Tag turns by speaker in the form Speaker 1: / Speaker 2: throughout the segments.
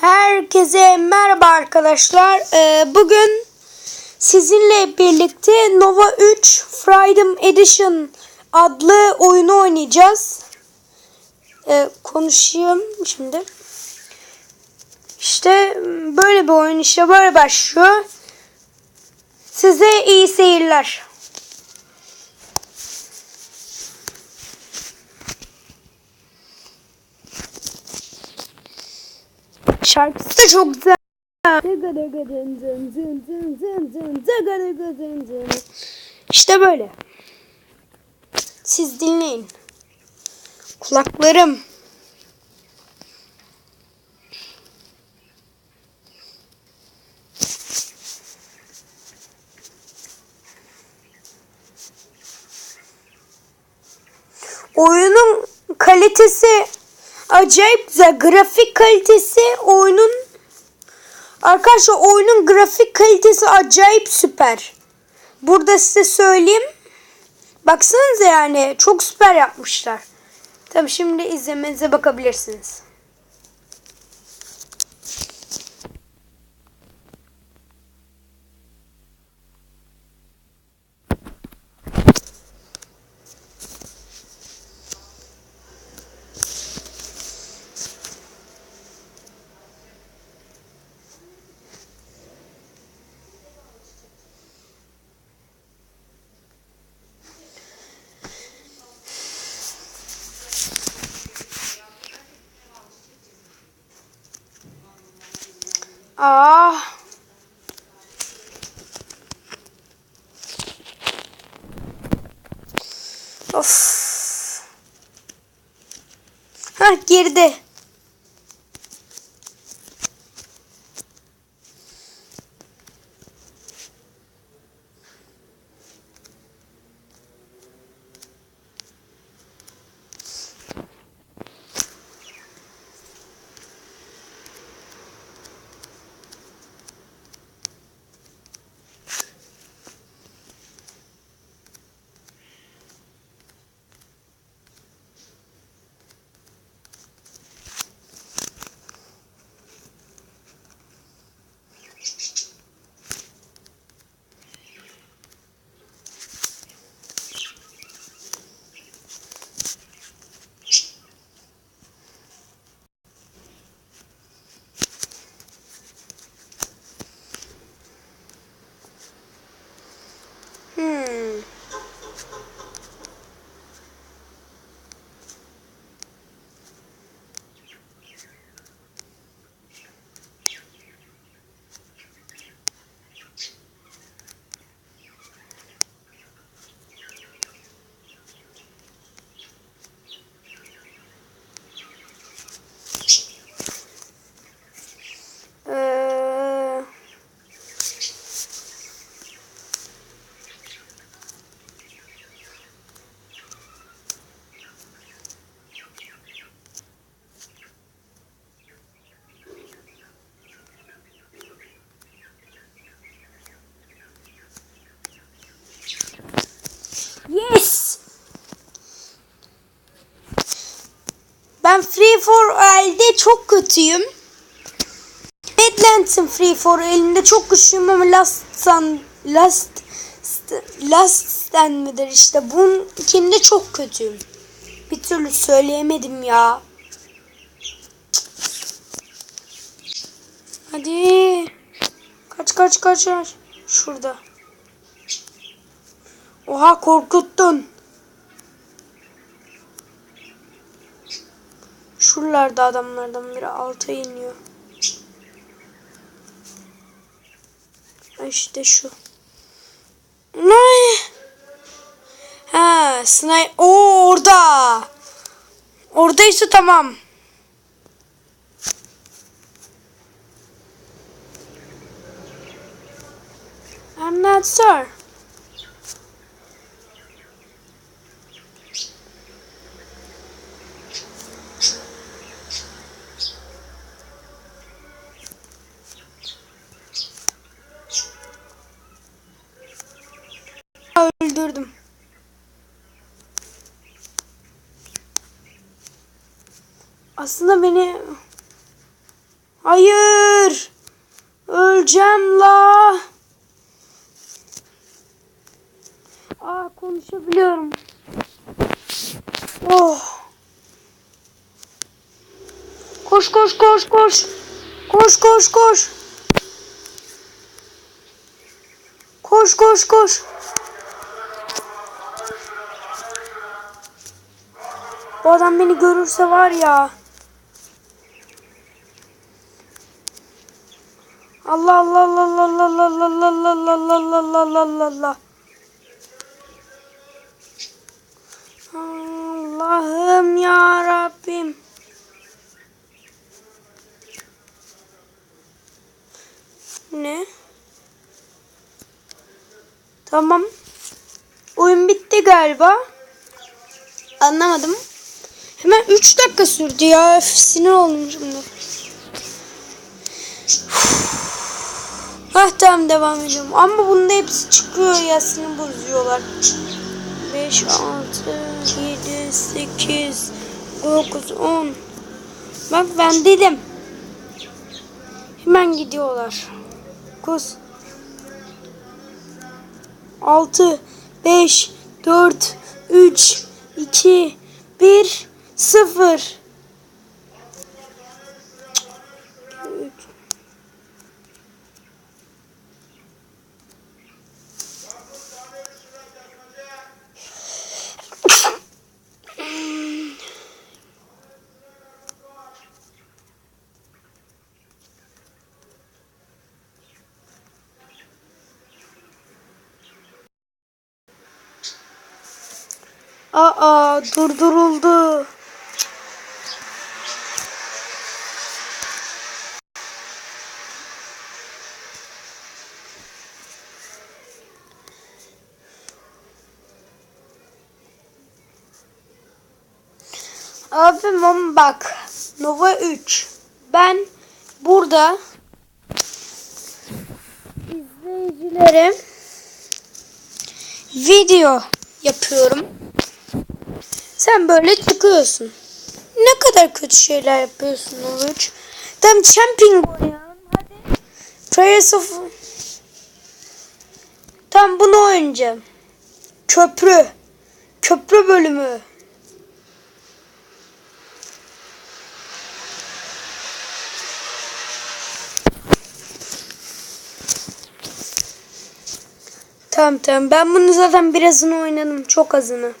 Speaker 1: Herkese merhaba arkadaşlar. Ee, bugün sizinle birlikte Nova 3 Freedom Edition adlı oyunu oynayacağız. Ee, konuşayım şimdi. İşte böyle bir oyun işte böyle başlıyor. Size iyi seyirler. Şarkısı da çok güzel. İşte böyle. Siz dinleyin. Kulaklarım. Oyunun kalitesi acayip güzel. Grafik kalitesi oyunun Arkadaşlar oyunun grafik kalitesi acayip süper. Burada size söyleyeyim. Baksanıza yani çok süper yapmışlar. Tabi şimdi izlemenize bakabilirsiniz. Ah. Of. Ha girdi. Hmm. Ee, Yes! Ben Free for All'de çok kötüyüm. Badlands'ın Free for All'inde çok güçlüyüm ama Last Sun, Last Last Stand midir işte bunun kimde çok kötüyüm. Bir türlü söyleyemedim ya. Hadi. Kaç kaç kaç kaç. Şurada. Oha korkuttun. Şuralarda adamlardan biri alta iniyor. İşte şu. Ne? Ha, sniper. Oo orada. Oradaysa tamam. I'm not sure. Aslında beni Hayır. Öleceğim la. Aa konuşabiliyorum. Oh. Koş koş koş koş. Koş koş koş. Koş koş koş. Bu adam beni görürse var ya. Allah Allah Allah Allah Allah Allah Allah Allah Allah Allah Allah Allah Allah Allah Allah'ım ya Rabbim. Ne? Tamam. Oyun bitti galiba. Anlamadım. Hemen 3 dakika sürdü ya. Öf, sinir oldum şimdi. Hah tamam devam ediyorum. Ama bunda hepsi çıkıyor ya sinir bozuyorlar. 5, 6, 7, 8, 9, 10. Bak ben dedim. Hemen gidiyorlar. 9, 6, 5, 4, 3, 2, 1, 0. Aa durduruldu. Abim ama bak Nova 3 ben burada izleyicilere video yapıyorum. Sen böyle çıkıyorsun. Ne kadar kötü şeyler yapıyorsun 3. Tam camping oynayalım hadi. Trails of Tam bunu oynayacağım. Köprü. Köprü bölümü. Tamam tamam. Ben bunu zaten birazını oynadım. Çok azını.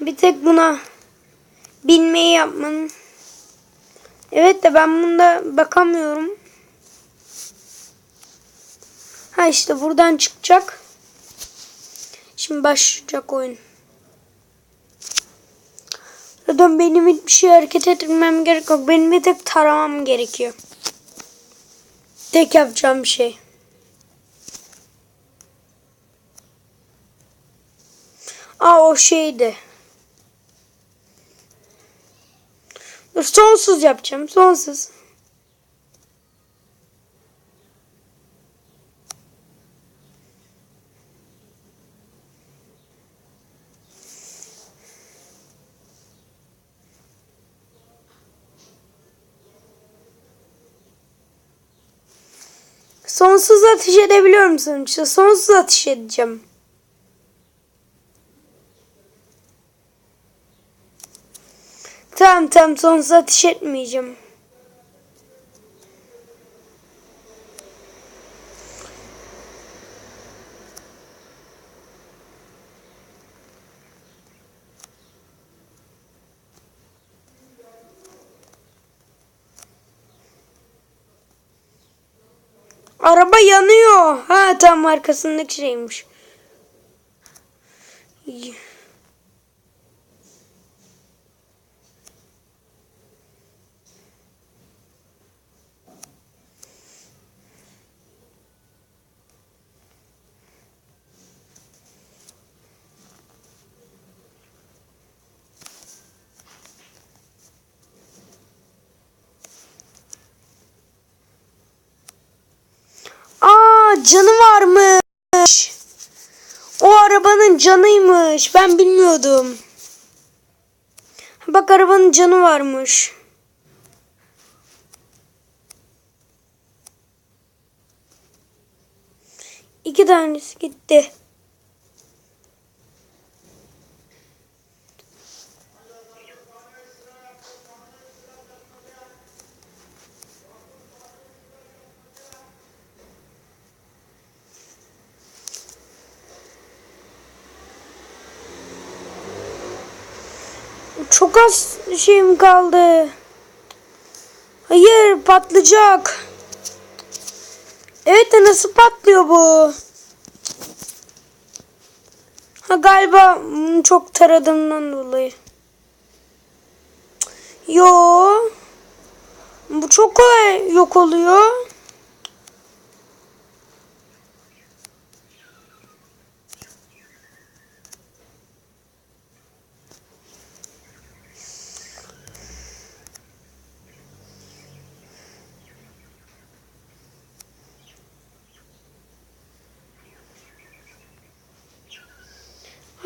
Speaker 1: Bir tek buna bilmeyi yapmanın. Evet de ben bunda bakamıyorum. Ha işte buradan çıkacak. Şimdi başlayacak oyun. Zaten benim hiçbir şey hareket etmem gerek yok. Benim bir tek taramam gerekiyor. Tek yapacağım bir şey. Aa o şeydi. Dur sonsuz yapacağım. Sonsuz. Sonsuz ateş edebiliyor musun? İşte sonsuz ateş edeceğim. Tamam tamam sonsuz ateş. Araba yanıyor. Ha tam arkasındaki şeymiş. canı varmış. O arabanın canıymış. Ben bilmiyordum. Bak arabanın canı varmış. İki tanesi gitti. Çok az şeyim kaldı. Hayır patlayacak. Evet de nasıl patlıyor bu? Ha galiba hmm, çok taradığımdan dolayı. Yo. Bu çok kolay yok oluyor.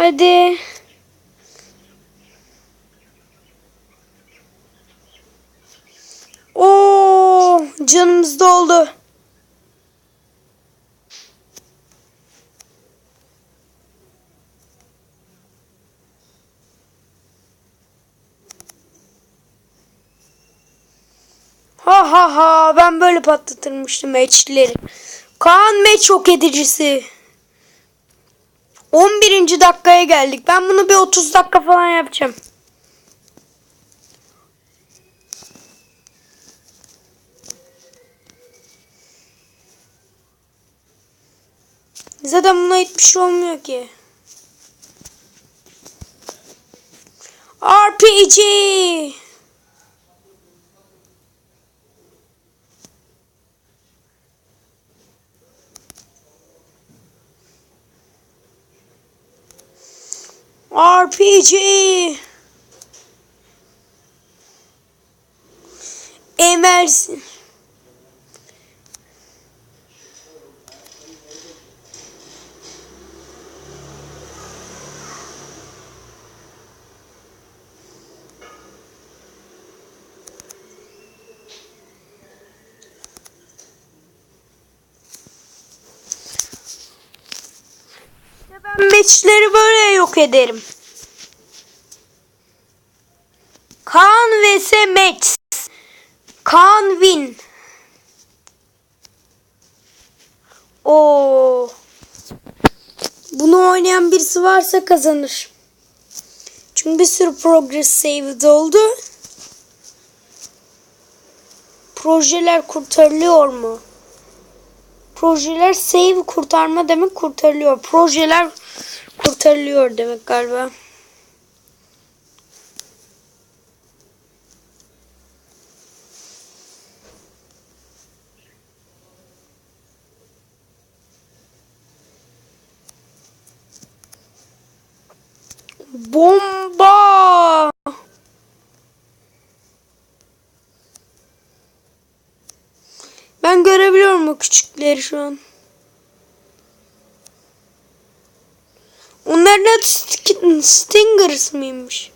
Speaker 1: Hadi. Oo, canımız doldu. Ha ha ha ben böyle patlatırmıştım meçleri. Kaan meç yok edicisi. 11. dakikaya geldik. Ben bunu bir 30 dakika falan yapacağım. Zaten buna hiçbir şey olmuyor ki. RPG. RPG. Emersin. Meçleri böyle yok ederim. Kaan vs Max. Kaan win. Oo. Bunu oynayan birisi varsa kazanır. Çünkü bir sürü progress saved oldu. Projeler kurtarılıyor mu? Projeler save kurtarma demek kurtarılıyor. Projeler kurtarılıyor demek galiba. Bomba! Ben görebiliyorum o küçükleri şu an. St- Stingers mıymış?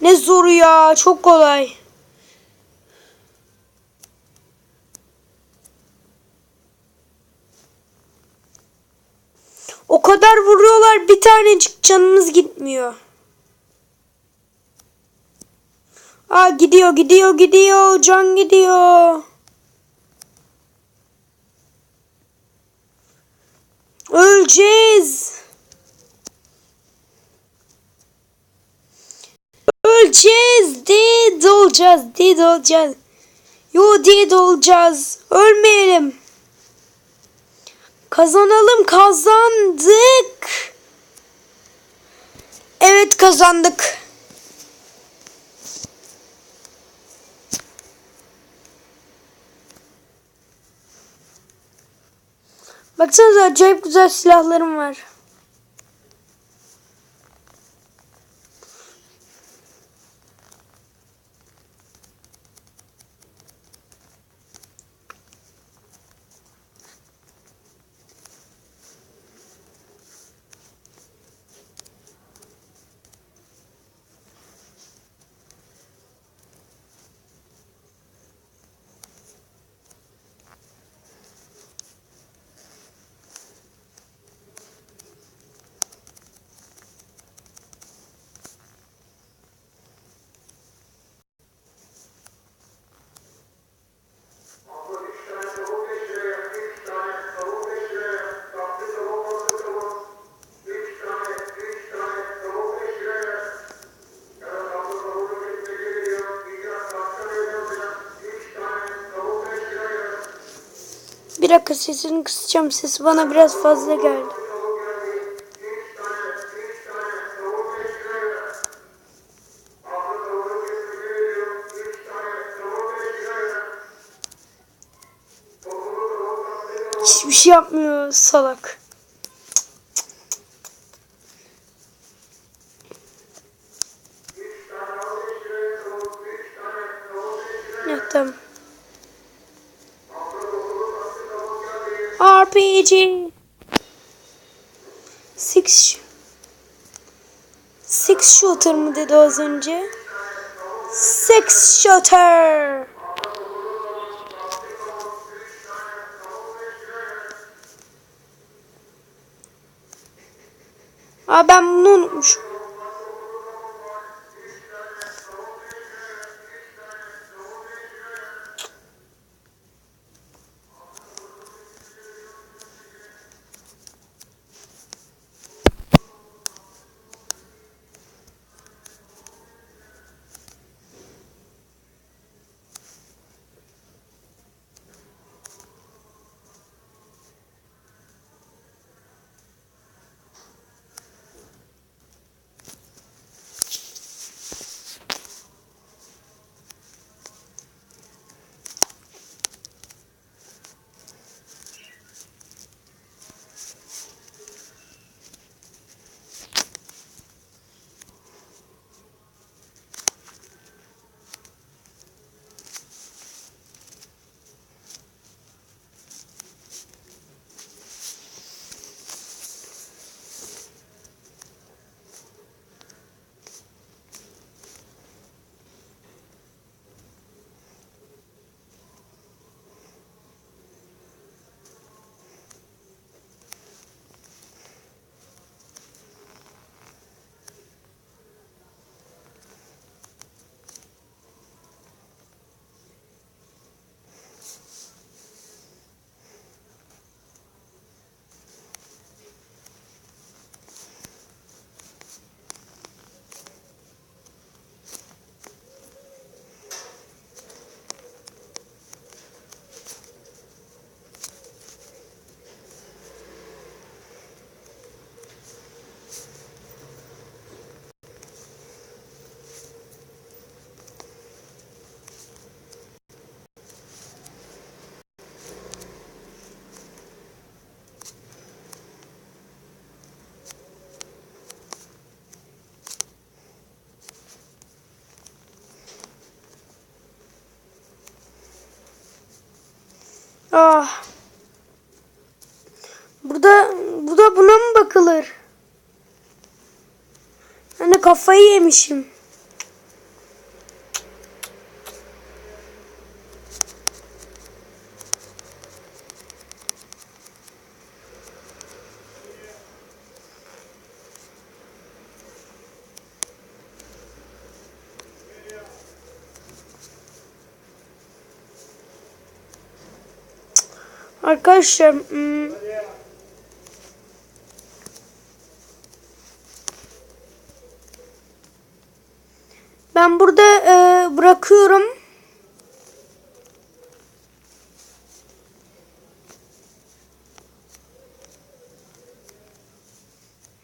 Speaker 1: Ne zoru ya, çok kolay. O kadar vuruyorlar bir tanecik canımız gitmiyor. Aa gidiyor gidiyor gidiyor can gidiyor. Öleceğiz. Öleceğiz. Dead olacağız. Dead olacağız. Yo dead olacağız. Ölmeyelim. Kazanalım kazandık. Evet kazandık. Baksanıza acayip güzel silahlarım var. Bir dakika sesini kısacağım. Sesi bana biraz fazla geldi. Hiçbir şey yapmıyor salak. Evet tamam. RPG. Six Six shooter mı dedi az önce? Six shooter. Aa ben bunu unutmuşum. Ah. Burada burada buna mı bakılır? Ben de kafayı yemişim. Arkadaşlar hmm, ben burada e, bırakıyorum.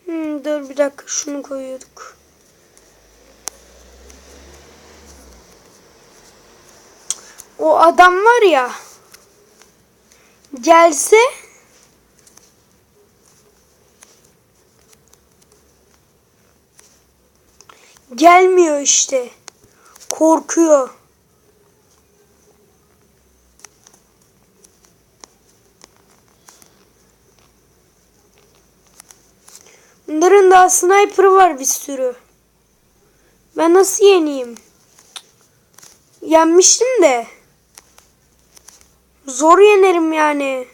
Speaker 1: Hmm, dur bir dakika şunu koyuyorduk. O adam var ya gelse gelmiyor işte. Korkuyor. Bunların daha sniper'ı var bir sürü. Ben nasıl yeneyim? Yenmiştim de. Zor yenerim yani.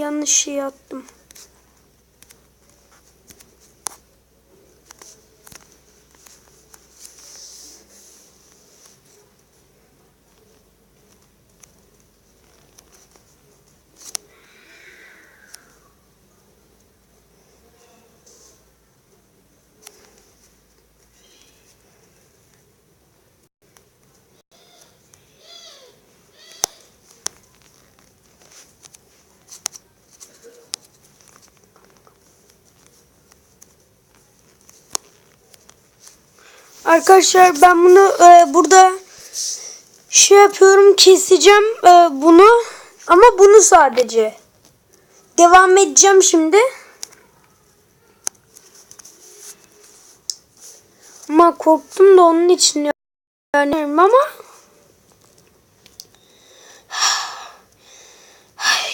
Speaker 1: Yanlış şey attım. Arkadaşlar ben bunu e, burada şey yapıyorum keseceğim e, bunu ama bunu sadece. Devam edeceğim şimdi. Ama korktum da onun için yani ama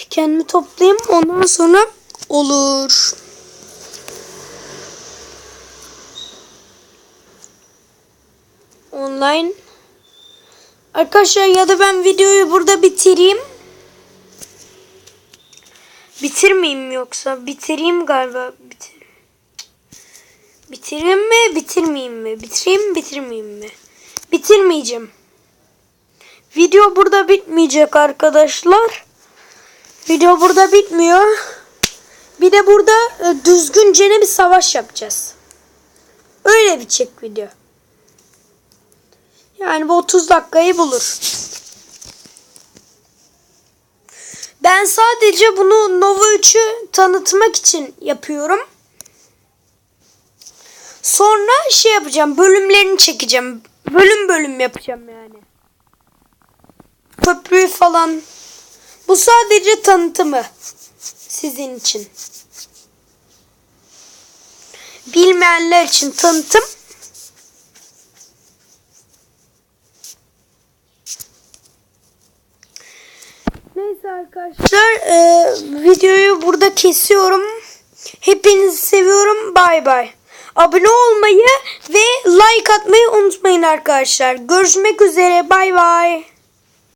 Speaker 1: kendimi toplayayım ondan sonra olur. Online. Arkadaşlar ya da ben videoyu burada bitireyim. Bitirmeyeyim yoksa? Bitireyim galiba. Bitir. Bitireyim mi? Bitirmeyeyim mi? Bitireyim mi? Bitirmeyeyim mi? Bitirmeyeceğim. Video burada bitmeyecek arkadaşlar. Video burada bitmiyor. Bir de burada e, düzgünce bir savaş yapacağız. Öyle bitecek video. Yani bu 30 dakikayı bulur. Ben sadece bunu Nova 3'ü tanıtmak için yapıyorum. Sonra şey yapacağım. Bölümlerini çekeceğim. Bölüm bölüm yapacağım yani. Köprü falan. Bu sadece tanıtımı. Sizin için. Bilmeyenler için tanıtım. Neyse arkadaşlar e, videoyu burada kesiyorum. Hepinizi seviyorum. Bay bay. Abone olmayı ve like atmayı unutmayın arkadaşlar. Görüşmek üzere. Bay bay.